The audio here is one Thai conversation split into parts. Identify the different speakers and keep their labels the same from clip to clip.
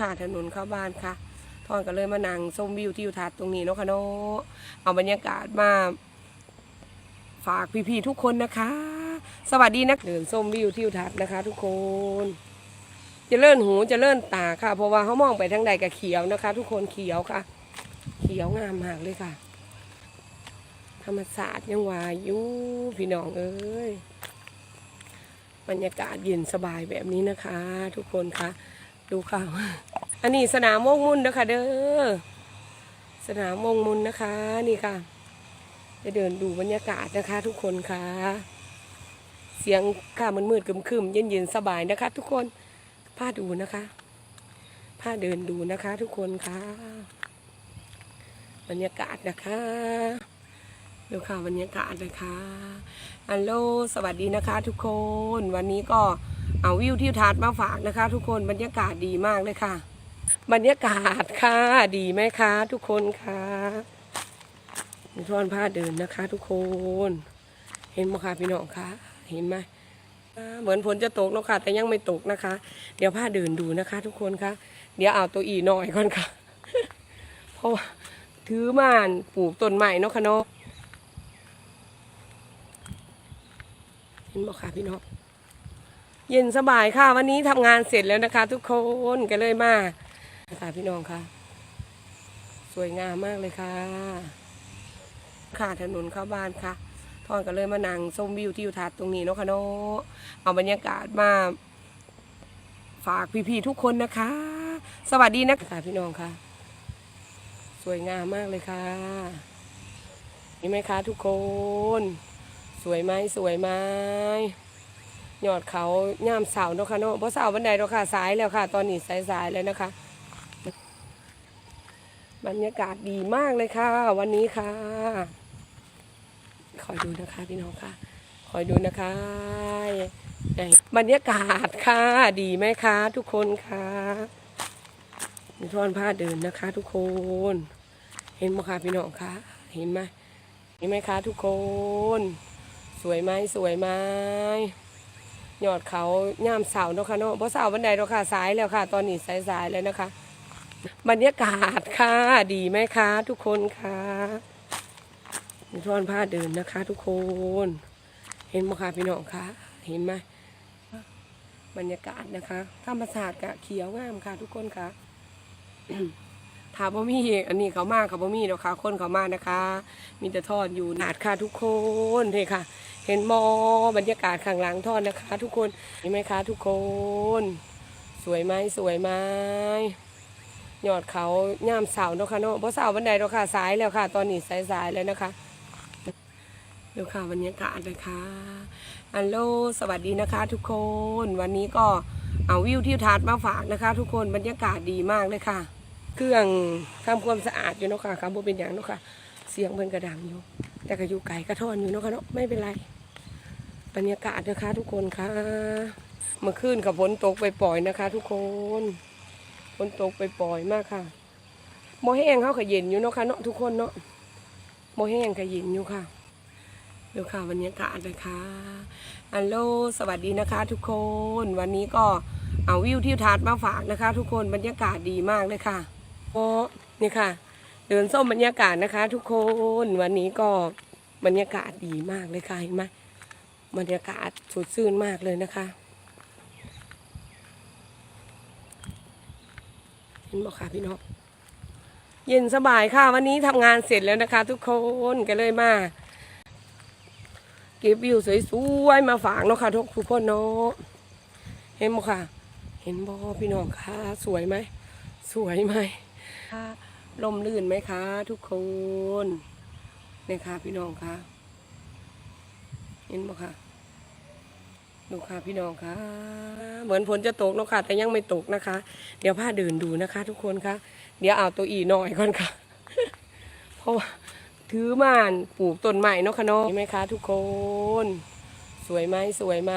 Speaker 1: ค่ะถนนเข้าบ้านค่ะทอนก็เลยมานั่งชมวิวทิวทัศน์ตรงนี้เนาะค่ะเนาะเอาบรรยากาศมา ฝากพี่ๆทุกคนนะคะ สวัสดีนักเดินชมวิวทิวทัศน์นะคะ ทุกคนจะเลื่อนหูจะเลื่อนตาค่ะ เพราะว่าเขามองไปทางใดก็เขียวนะคะ ทุกคนเขียวค่ะ เขียวงามมากเลยค่ะ ธรรมศาสตร์ยังวายุพี่น้องเอ้ยบรรยากาศเย็นสบายแบบนี้นะคะ ทุกคนค่ะ ดูค่ะอันนี้สนามวงมุนนะคะเด้อ สนามวงมุนนะคะ นี่ค่ะ จะเดินดูบรรยากาศนะคะ ทุกคนค่ะ เสียงค่ะมันมืดๆคึมๆเย็นๆสบายนะคะ ทุกคนพาดูนะคะพาเดินดูนะคะ ทุกคนค่ะ บรรยากาศนะคะดูค่ะบรรยากาศนะคะอัลโหลสวัสดีนะคะ ทุกคน วันนี้ก็ เอาวิวทิวทัศน์มาฝากนะคะ ทุกคนบรรยากาศดีมากเลยค่ะ บรรยากาศค่ะดีไหมคะ ทุกคนค่ะมีทอนผ้าเดินนะคะ ทุกคน เห็นไหมคะพี่น้องคะเห็นไหมเหมือนฝนจะตกเนอะค่ะแต่ยังไม่ตกนะคะ เดี๋ยวผ้าเดินดูนะคะ ทุกคนคะเดี๋ยวเอาตัวอีหน่อยก่อนค่ะ เพราะว่าถือม่านปลูกต้นใหม่เนาะค่ะเนาะเห็นบอกค่ะพี่น้อง เย็นสบายค่ะ วันนี้ทำงานเสร็จแล้วนะคะ ทุกคนก็เลยมาค่ะพี่น้องค่ะ สวยงามมากเลยค่ะ ค่ะถนนเข้าบ้านค่ะทอนก็เลยมานั่งชมวิวทิวทัศน์ตรงนี้เนาะค่ะเนาะเอาบรรยากาศมา ฝากพี่ๆทุกคนนะคะ สวัสดีนะคะพี่น้องค่ะ สวยงามมากเลยค่ะเห็นไหมคะทุกคน สวยไหมสวยไหม ยอดเขาย่ามเสาเนาะค่ะเนาะเพราะเสาบันไดเราค่ะสายแล้วค่ะ ตอนนี้สายๆแล้วนะคะ บรรยากาศดีมากเลยค่ะ วันนี้ค่ะ คอยดูนะคะพี่น้องค่ะ คอยดูนะคะบรรยากาศค่ะ ดีไหมคะ ทุกคนค่ะมีทอนผ้าเดินนะคะ ทุกคน เห็นไหมคะพี่น้องคะเห็นไหมเห็นไหมคะ ทุกคน สวยไหมสวยไหม ยอดเขาย่ามเสาเนาะค่ะเนาะเพราะเสาบันไดเราค่ะสายแล้วค่ะ ตอนนี้สายๆแล้วนะคะ บรรยากาศค่ะดีไหมคะ ทุกคนค่ะมีท่อนผ้าเดินนะคะ ทุกคน เห็นไหมคะพี่น้องคะเห็นไหมบรรยากาศนะคะธรรมศาสตร์กะเขียวงามค่ะ ทุกคนค่ะถามว่ามีอันนี้เขามากค่ะบ่มีเนาะค่ะคนเขามากนะคะ มีแต่ทอดอยู่หนาดค่ะทุกคนเฮ้ค่ะ เห็นมอบรรยากาศข้างหลังทอดนะคะ ทุกคนเห็นไหมคะ ทุกคน สวยไหมสวยไหมยอดเขาย่ามเสาเนาะค่ะเนาะเพราะเสาบันไดเราค่ะสายแล้วค่ะ ตอนนี้สายๆแล้วนะคะดูค่ะบรรยากาศนะคะอัลโลสวัสดีนะคะ ทุกคนวันนี้ก็เอาวิวทิวทัศน์มาฝากนะคะ ทุกคนบรรยากาศดีมากเลยค่ะ เครื่องทำความสะอาดอยู่เนาะค่ะคำว่าเป็นอย่างเนาะค่ะ เสียงเพิ่นกระดังอยู่ แต่ก็อยู่ไกลกระท่อนอยู่เนาะค่ะเนาะไม่เป็นไร บรรยากาศนะคะทุกคนค่ะเมื่อคืนกับฝนตกไปปล่อยนะคะ ทุกคนฝนตกไปปล่อยมากค่ะโมแห้งเขาขยินอยู่เนาะค่ะเนาะทุกคนเนาะโมแห้งขยินอยู่ค่ะดูค่ะบรรยากาศนะคะอัลโลสวัสดีนะคะ ทุกคนวันนี้ก็เอาวิวทิวทัศน์มาฝากนะคะ ทุกคนบรรยากาศดีมากเลยค่ะโอ้นี่ค่ะ เดินส้มบรรยากาศนะคะ ทุกคนวันนี้ก็บรรยากาศดีมากเลยค่ะเห็นไหม บรรยากาศสดชื่นมากเลยนะคะ เห็นบอกค่ะพี่น้องเย็นสบายค่ะ วันนี้ทำงานเสร็จแล้วนะคะ ทุกคนก็เลยมาเก็บวิวสวยๆมาฝากเนาะค่ะทุกคนเนาะเห็นบอกค่ะ เห็นบอพี่น้องค่ะสวยไหมสวยไหมลมลื่นไหมคะ ทุกคนเนี่ยค่ะพี่น้องค่ะ เห็นบอกค่ะ ดูค่ะพี่น้องค่ะ เหมือนฝนจะตกเนอะค่ะ แต่ยังไม่ตกนะคะ เดี๋ยวผ้าเดินดูนะคะ ทุกคนค่ะ เดี๋ยวเอาตัวอีหน่อยก่อนค่ะ เพราะว่าถือม่านปลูกต้นใหม่เนาะค่ะเนาะเห็นไหมคะ ทุกคน สวยไหมสวยไหม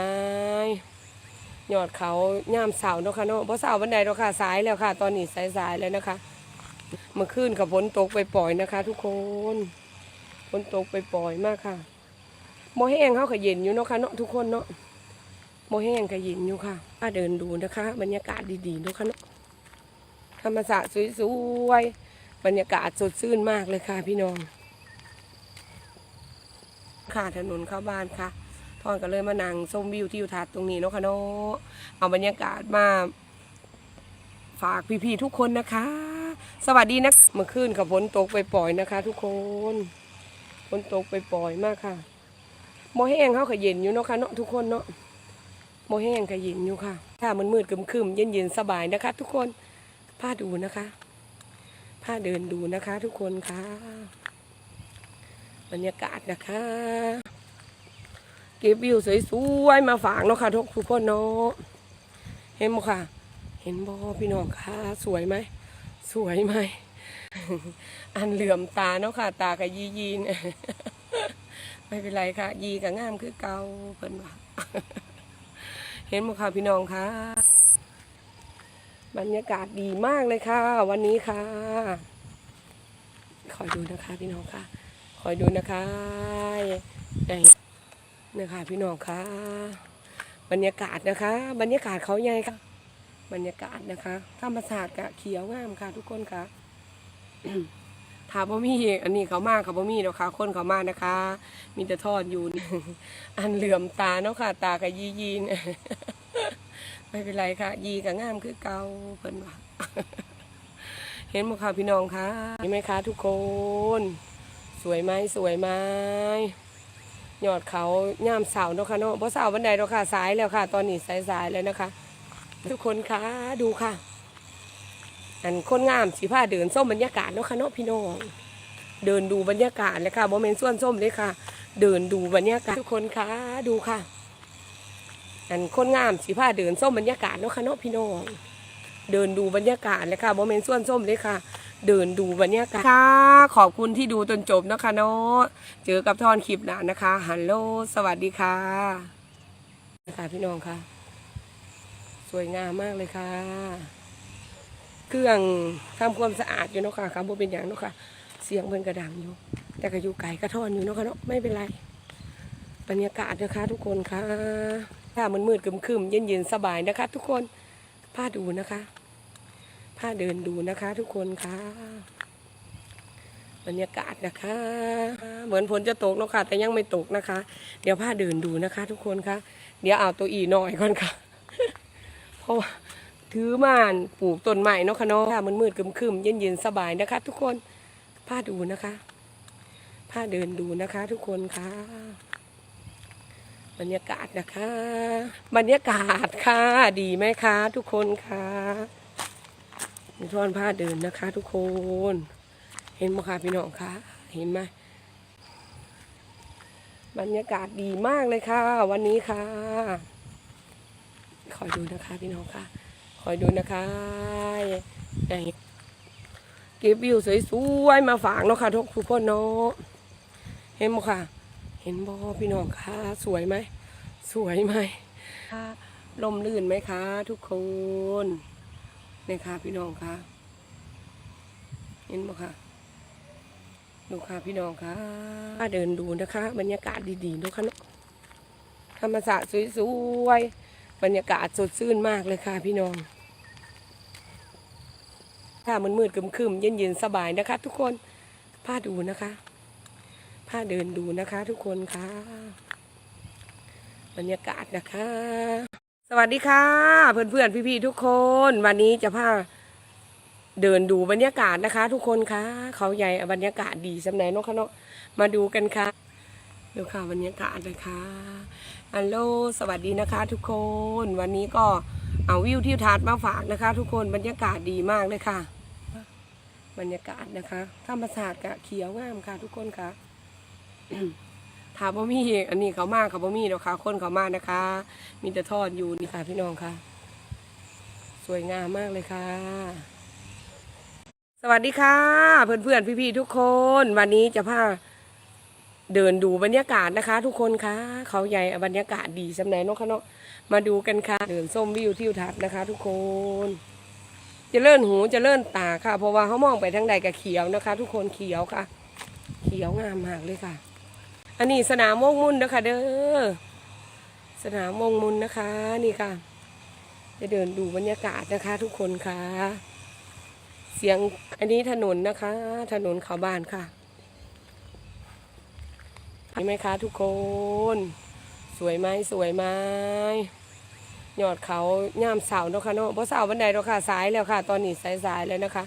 Speaker 1: ยอดเขาย่ามเสาเนาะค่ะเนาะเพราะเสาบันไดเราค่ะสายแล้วค่ะ ตอนนี้สายๆแล้วนะคะเมื่อคืนกับฝนตกไปปล่อยนะคะ ทุกคนฝนตกไปปล่อยมากค่ะโมแห้งเขาขยินอยู่เนาะค่ะเนาะทุกคนเนาะ โมแห้งขยินอยู่ค่ะป้าเดินดูนะคะ บรรยากาศดีๆเนาะคะเนาะธรรมศาสตร์สวยๆ บรรยากาศสดชื่นมากเลยค่ะพี่น้อง ค่ะถนนเข้าบ้านค่ะทอนก็เลยมานั่งชมวิวทิวทัศน์ตรงนี้เนาะค่ะเนาะเอาบรรยากาศมา ฝากพี่ๆทุกคนนะคะ สวัสดีนะเมื่อคืนกับฝนตกไปปล่อยๆนะคะ ทุกคนฝนตกไปปล่อยๆมากค่ะโมแห้งเขาขย็นอยู่เนาะค่ะเนาะทุกคนเนาะ โมแห้งขย็นอยู่ค่ะ ถ้ามันมืดๆครึมๆเย็นสบายนะคะ ทุกคนผ้าดูนะคะผ้าเดินดูนะคะ ทุกคนค่ะบรรยากาศนะคะเก็บวิวสวยๆมาฝากเนาะค่ะทุกทุกคนเนาะเห็นไหมค่ะ เห็นบอพี่น้องค่ะ สวยไหมสวยไหมอันเหลื่อมตาเนาะค่ะ ตากับยียีนไม่เป็นไรค่ะ ยีกับงามคือเกาเพิ่นว่า เห็นไหมคะพี่น้องค่ะบรรยากาศดีมากเลยค่ะ วันนี้ค่ะ คอยดูนะคะพี่น้องค่ะ คอยดูนะคะไอ้นะคะพี่น้องค่ะ บรรยากาศนะคะ บรรยากาศเขาใหญ่ค่ะ บรรยากาศนะคะธรรมศาสตร์กะเขียวงามค่ะ ทุกคนค่ะ ถามว่ามีอันนี้เขามากค่ะบ่มีเนาะค่ะคนเขามากนะคะ มีแต่ทอดอยู่ อันเหลื่อมตาเนาะค่ะ ตากับยียีนไม่เป็นไรค่ะ ยีกับงามคือเกาเพิ่นว่าเห็นไหมคะพี่น้องคะเห็นไหมคะทุกคน สวยไหมสวยไหมยอดเขาย่ามเสาเนาะค่ะเนาะเพราะเสาบันไดเนาะค่ะสายแล้วค่ะ ตอนนี้สายสายๆแล้วนะคะ ทุกคนคะดูค่ะ อันคนงามสีผ้าเดินส้มบรรยากาศเนาะค่ะเนาะพี่น้องเดินดูบรรยากาศเลยค่ะโมเมนต์ส่วนส้มเลยค่ะ เดินดูบรรยากาศทุกคนคะดูค่ะอันคนงามสีผ้าเดินส้มบรรยากาศเนาะค่ะเนาะพี่น้องเดินดูบรรยากาศเลยค่ะโมเมนต์ส่วนส้มเลยค่ะ เดินดูบรรยากาศค่ะ ขอบคุณที่ดูจนจบนะคะเนาะเจอกับทอนคลิปหน้านะคะฮัลโหลสวัสดีค่ะนะคะพี่น้องค่ะ สวยงามมากเลยค่ะ เครื่องทำความสะอาดอยู่เนาะค่ะคำว่าเป็นอย่างเนาะค่ะ เสียงเพิ่นกระดังอยู่ แต่ก็อยู่ไก่กระท่อนอยู่เนาะค่ะเนาะไม่เป็นไรบรรยากาศนะคะทุกคนค่ะถ้ามันมืดๆครึมๆเย็นสบายนะคะ ทุกคนผ้าดูนะคะผ้าเดินดูนะคะ ทุกคนค่ะ บรรยากาศนะคะ เหมือนฝนจะตกเนาะค่ะ แต่ยังไม่ตกนะคะ เดี๋ยวผ้าเดินดูนะคะ ทุกคนค่ะ เดี๋ยวเอาตัวอีหน่อยก่อนค่ะ เพราะว่า ถือม่านปลูกต้นใหม่เนาะค่ะเนาะถ้ามันมืดๆคึมๆเย็นๆสบายนะคะ ทุกคนผ้าดูนะคะผ้าเดินดูนะคะ ทุกคนค่ะ บรรยากาศนะคะ บรรยากาศค่ะ ดีไหมคะ ทุกคนค่ะมีทอนผ้าเดินนะคะ ทุกคน เห็นไหมคะพี่น้องคะเห็นไหมบรรยากาศดีมากเลยค่ะ วันนี้ค่ะคอยดูนะคะพี่น้องค่ะ อยดูนะคะไอ้เก็บวิวสวยๆมาฝากเนาะค่ะทุกทุกคนเนาะเห็นไหมค่ะ เห็นบอพี่น้องคะสวยไหมสวยไหมคะลมลื่นไหมคะ ทุกคนนี่ค่ะพี่น้องคะเห็นบ่ค่ะดูค่ะพี่น้องคะมาเดินดูนะคะ บรรยากาศดีๆดูค่ะเนาะธรรมศาสตร์สวยๆบรรยากาศสดชื่นมากเลยค่ะพี่น้อง ถ้ามันมืดๆครึมๆเย็นสบายนะคะ ทุกคนผ้าดูนะคะผ้าเดินดูนะคะ ทุกคนค่ะบรรยากาศนะคะ สวัสดีค่ะ เพื่อนๆพี่ๆทุกคน วันนี้จะพาเดินดูบรรยากาศนะคะ ทุกคนค่ะเขาใหญ่บรรยากาศดีสำไหนเนาะคะเนาะมาดูกันค่ะดูค่ะบรรยากาศนะคะฮัลโหลสวัสดีนะคะ ทุกคน วันนี้ก็ เอาวิวทิวทัศน์มาฝากนะคะ ทุกคนบรรยากาศดีมากเลยค่ะ บรรยากาศนะคะธรรมศาสตร์กะเขียวงามค่ะ ทุกคนค่ะถามว่มีอันนี้เขามากเขาบ่มีเนาะค่ะคนเขามากนะคะ มีแต่ทอดอยู่นี่ค่ะ พี่น้องค่ะ สวยงามมากเลยค่ะ สวัสดีค่ะ เพื่อนๆพี่ๆทุกคน วันนี้จะพา เดินดูบรรยากาศนะคะ ทุกคนคะเขาใหญ่บรรยากาศดีสำไหนนาะคะเนาะมาดูกันค่ะเดินส้มวิวทิวทัศน์นะคะ ทุกคนจะเลื่อนหูจะเลื่อนตาค่ะ เพราะว่าเขามองไปทางใดกับเขียวนะคะ ทุกคนเขียวค่ะ เขียวงามมากเลยค่ะ อันนี้สนามโมงมุนนะคะ เด้อสนามโมงมุนนะคะ นี่ค่ะ จะเดินดูบรรยากาศนะคะ ทุกคนค่ะ เสียงอันนี้ถนนนะคะ ถนนเขาบ้านค่ะ เห็นไหมคะทุกคน สวยไหมสวยไหมยอดเขาย่ามเสาเนาะค่ะเนาะเพราะเสาบันไดเราค่ะสายแล้วค่ะ ตอนนี้สายสายๆแล้วนะคะ